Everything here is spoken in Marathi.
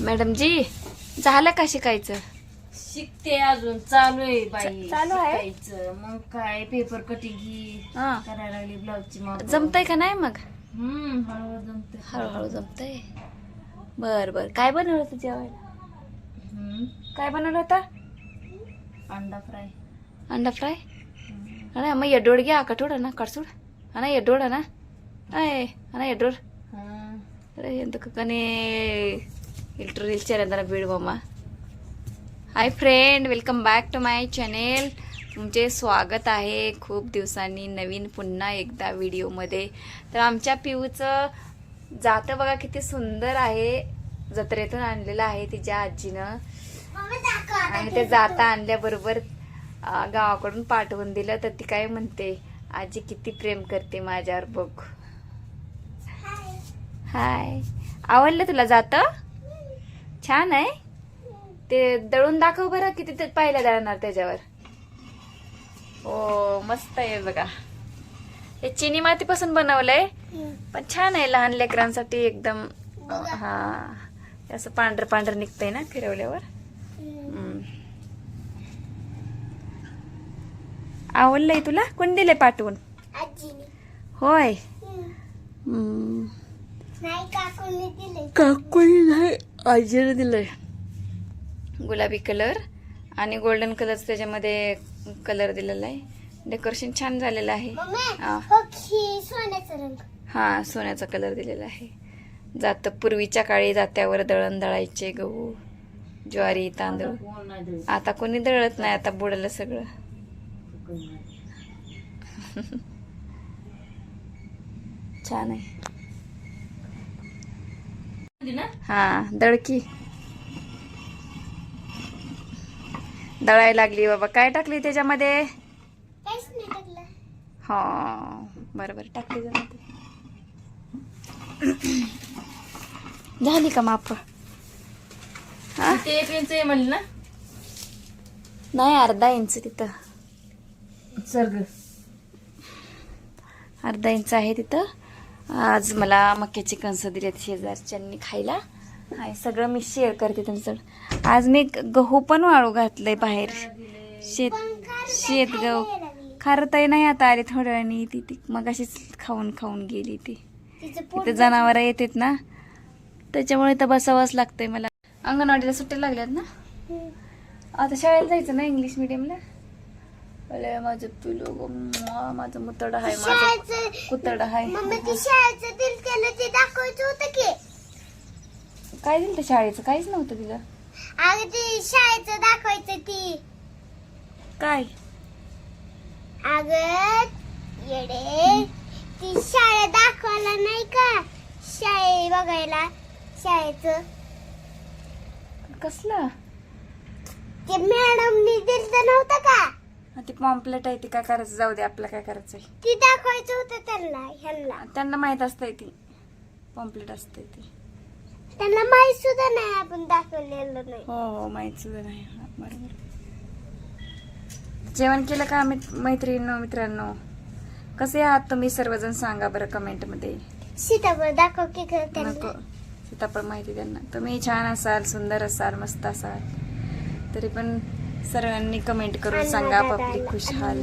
मॅडम जी झालं का शिकायचं? शिकते अजून चालू आहे बाई चालू आहे? मग काय पेपर कटिंग करायला लागली ब्लाउजची मग. का नाही मग? हम्म हळूहळू जमत हळूहळू बर बर. काय बनवलं होत जेवायला? काय बनवलं होत? अंडा फ्राय. अंडा फ्राय? अरे मग येडोड घ्या कठोड ना कडसूड. अना येडोड ना? अय अना येडोड. अरे ఎందుకు ಇಲ್ಟ್ರು ರೀಲ್ಸ್ ಏನಂದ್ರೆ ಬಿಡುವಮ್ಮ hi friend welcome back to my channel तुमचे स्वागत आहे खूप दिवसांनी नवीन पुन्हा एकदा व्हिडिओमध्ये तर आमच्या पिऊचं जातं बघा किती सुंदर आहे. जत्रेतून आणलेलं आहे तिच्या आजीनं. आणि ते जाता आणल्याबरोबर गावाकडून पाठवून दिलं. तर ती काय म्हणते आजी किती प्रेम करते माझ्यावर बघ. हाय आवडलं तुला जातं? छान आहे. ते दळून दाखव बरं किती ते पाहिलं दळणार त्याच्यावर. हो मस्त आहे बघा. हे चिनी मातीपासून बनवलंय. पण छान आहे लहान लेकरांसाठी एकदम हा. असं पांढरं पांढरं निघतंय ना फिरवल्यावर. हम्म. आवडलंय तुला? कोण दिलंय पाठवून? आजीने. होय. हम्म. हम्म. नाही. काकूने दिले आजीने दिलंय गुलाबी कलर आणि गोल्डन कलर त्याच्यामध्ये कलर दिलेला आहे डेकोरेशन छान झालेलं आहे मम्मी हा. सोन्याचा रंग हा सोन्याचा कलर दिलेला आहे जात पूर्वीच्या काळी जात्यावर दळण दळायचे गहू ज्वारी तांदूळ. आता कोणी दळत नाही आता बुडलं सगळं. छान आहे हा दळकी दळायला लागली बाबा. काय टाकली त्याच्यामध्ये? काहीच नाही टाकलं. हा बरोबर टाकली जरा ते. झाली का माप? हा? ते पेनच आहे म्हणली ना? नाही अर्धा इंच तिथं. सर्ग. अर्धा इंच आहे तिथं. आज मला मक्याची कणसं दिली आहेत शेजारच्यांनी खायला. हाय सगळं मी शेअर करते तुमचं आज मी गहू पण वाळू घातलंय बाहेर. शेत शेत गहू. खारं ताई नाही आता आली थोड्या वेळाने ती ती मग अशीच खाऊन खाऊन गेली ती. तिथे जनावर येतात ना. त्याच्यामुळे इथं बसावंच लागतंय मला. अंगणवाडीला सुट्ट्या लागल्यात ना. आता शाळेला जायचं ना इंग्लिश मिडियमला अरे माझं पिलो माझं मुतड आहे माझं कुतड आहे दाखवायचं होतं की. काय दिलं शाळेचं? काहीच नव्हतं तिला. अगं ती शाळेचं दाखवायचं ती. काय? अगं येडे ती शाळा दाखवायला नाही का? शाळे बघायला शाळेचं. कसलं? ते मॅडमनी दिलं नव्हतं का? पॉम्पलेट आहे ती काय करायचं? जाऊ दे आपलं काय करायचंय? ती दाखवायचं होतं त्यांना ह्यांना. त्यांना माहीत असतंय ती. पॉम्पलेट असते ती. त्यांना माहीत सुद्धा नाही आपण दाखवलेलं नाही. हो हो माहीत सुद्धा नाही. हा, बरोबर. जेवण केलं का मित- मैत्रिणींनो मित्रांनो? कसे आहात तुम्ही सर्वजण? सांगा बरं कमेंटमध्ये. सीताफळ दाखव की खरं नको. त्यांना सीताफळ माहिती त्यांना तुम्ही छान असाल सुंदर असाल मस्त असाल. तरी पण सर्वांनी कमेंट करून सांगा दादाला, खुशहाल